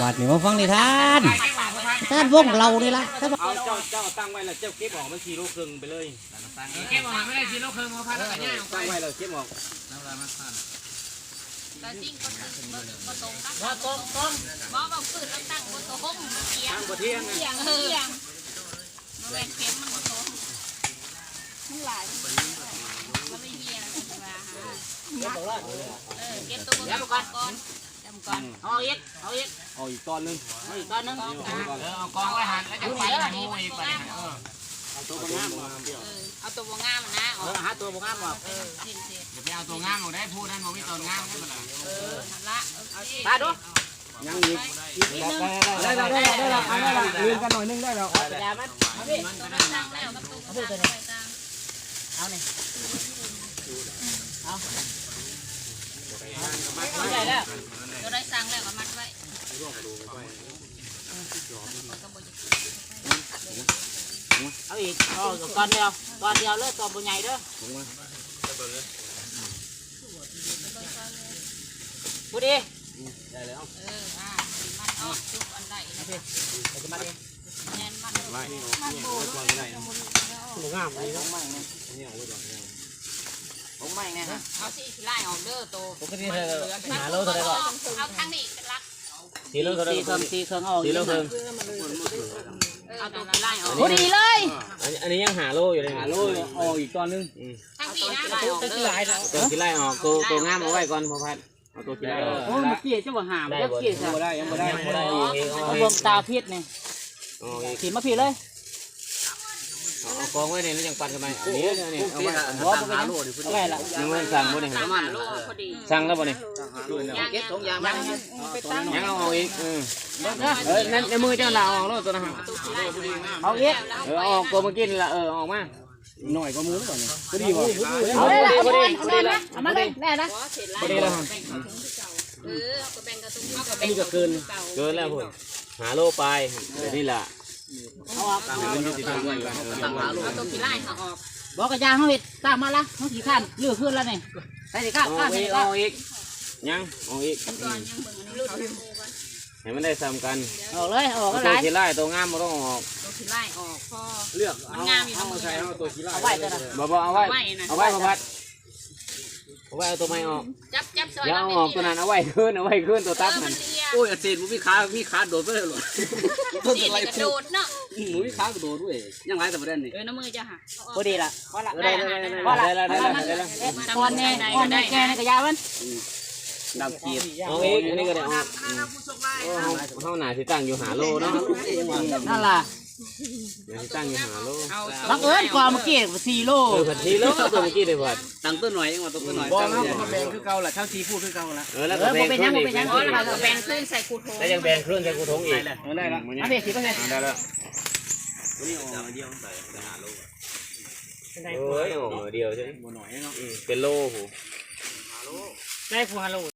บาดนี้มาฟังนิทานนิทานวงเรานี่ละถ้าว่าเอาเจ้าเจ้าตั้งไว้แล้วเจ้าเก็บออกมันสี่โลครึ่งไปเลยเก็บออกไม่ได้ทีโลเคยมาพันแล้วก็ย่างออกไปตั้งไว้แล้วเก็บออกแต่จริงก็คือบ่บ่ตรงนะว่าตรงตรงบ่บ่ปืนแล้วตั้งบ่ตรงเอียงตั้งบ่เที่ยงนะเอียงเอียงมันแม่นเข็มมันบ่ตรงมันหลายมันไม่มีอะไรจะว่าหาเออเก็บตัวบ่ก่อนก่อนจำก่อนเอาอีกเอาอีก เอาอีกตอนหนึงเอาอีกก้อนนึงเอาอีกตอนเออเอากองไว้หันแล้วจะไปหมูอีกไปเออเอาตัวกระน้ำมาเออเอาตัวบ่งามนะเออหาตัวบุกงามบอกเออเส้นเส้นอย่าไปเอาตัวงามออกได้พูดนั่นบอกมีตัวงามได้ปะล่ะเออหันละเอาสิตาดูยังอีกได้แล้วได้แล้วได้แล้วได้แล้วลืมกันหน่อยนึงได้แล้วอย่ามันตัวนั้นตั้งแล้วกับตัวกระดาษไว้ตั้งเอาเนี่ยเอาใหญ่แล้ว ตัวได้สั่งแล้วก็มัดไว้ เอาอีกเอาก้อนเดียวก้อนเดียวเลยตัวบุญใหญ่เด้อพูดดิเอออ่ามัดออกจุกอันใดนะจะมาดิแน่นมัดไว้มันโบได้บุงามเลยน้องใหม่เนี่ยผมใหม่เนี่ยฮะเอาสิไล่ออกเด้อโตปกติเธอหาโลเท่าไรก่อนเอาทางนี้เป็นลัก สี่โลเท่าไรสี่เครื่องสี่เครื่องเอาสี่โลเครื่องเอาตัวไล่ออกพอดีเลยอันนี้ยังหาโลอยู่เลยหาโลเอาอีกตอนหนึงทางพี่นะไล่ออกเด้อตัวที่ไล่ออกตัวตัวงามเอาไว้ก่อนพอพัดเอาตัวที่ไล่ออกโอ้เมื่อกี้เจ้าบ่หามเมื่อกี้ยังบ่ได้ยังบ่ได้ยังบ่ได้อีกอีกเอาวงตาพิษนี่เอาอีกขีดมาผิดเลยเอาเอากองไว้เนี่ยแล้วยังปัดเข้าไปอันนี้เนี่ยเอาไว้หัวบ่เป็นยังไงล่ะยังไม่สั่งบ่เนี่ยสั่งหาโลพอดีสั่งแล้วบ่เนี่ยย่าง เก็บถุงยางมันยังเอาออกอีกเออเอ้ยนั่นในมือเจ้าเราเอาออกแล้วตัวนั้นตัวไล่ออกเอาอีกเออเอาออกตัวเมื่อกี้นี่ละเออเอาออกมาหน่อยก็มือก่อนนี่พอดีบ่เอาเลยล่ะเอาเลยเอาเลยนะเอามาเลยแน่นะพอเสร็จไล่พอดีแล้วเออเอาก็แบ่งกับตรงนี้ก็อันแบ่งนี้ก็เกินเก่าเกินแล้วพุ่นหาโลไปเดี๋ยวนี่ล่ะเอาออกมันยุติธรรมด้วยกันตั้งหาโลเอาตัวพี่ไล่เขาออกบอกกระยางเขาเห็ดตามมาละเขาสีข้านเลือกขึ้นแล้วนี่ใส่สีข้านเอาข้านอีสีกข้าเอานอีก ยังเอาอีกก่อนยังเบิ่งอันนี้เขาดูก่อนให้มันได้ซ้ำกันออกเลยออกเอาก็ตัไรวที่ไล่ตัวงามมันต้องออกตัวพี่ไล่ออกพอเลือกเอาเอามาใส่เอาตัวขี้ไล่เอาไว้ตัวนั้นบ่บ่เอาไว้ไว้นะ เอาไว้พอพัดเอาไว้เอาตัวไม้ออกจับจับซอยอย่าเอาออกตัวนั้นเอาไว้ขึ้นเอาไว้ขึ้นตัวตัตับบมัมันนเอียโอ้ยอาเซนมีขามีขาโดดไปเลยหรอนี่กระโดดเนาะหมูมีขาโดดด้วยยังไรแต่ประเด็นนี่เออน้ำมือจ้ะค่ะ พอดีละพอละได้ได้ได้ได้ได้ได้ได้ได้ก้อนแน่ก้อนแน่แกในกระยามันดำกีบเอาอีกอันนี้ก็ได้เอาโอ้เฮาเฮาหนาสิตั้งอยู่หาโลเนาะนั่นล่ะหนาสิตั้งอยู่หาโลเอาบังเอิญกว่าเมื่อกี้สี่โลเออผัดทีโลตัวเมื่อกี้ได้ผัดตั้งต้นหน่อยยังว่าต้นหน่อยตั้งเนี่ยแบ่งคือเก่าละเท่าทีพูดคือเก่าละเออแล้วเอก็อแบ่บ่งเป็นคยัรึ่งงบ่อีกเป็นยังอ๋อแล้วก็แบ่งขึ้นใส่กูโถแล้วยังแบ่งครึ่งใส่กูทงอีกเออได้ละเอาเด็ดสิบเปอร์เซ็นต์ได้แล้วนี่ออกเดียวใส่หาโลโอ้ยโอ้เดียวใช่ไหมบ่หน่อยเนาะเป็นโลโหได้ฟูฮัลโหล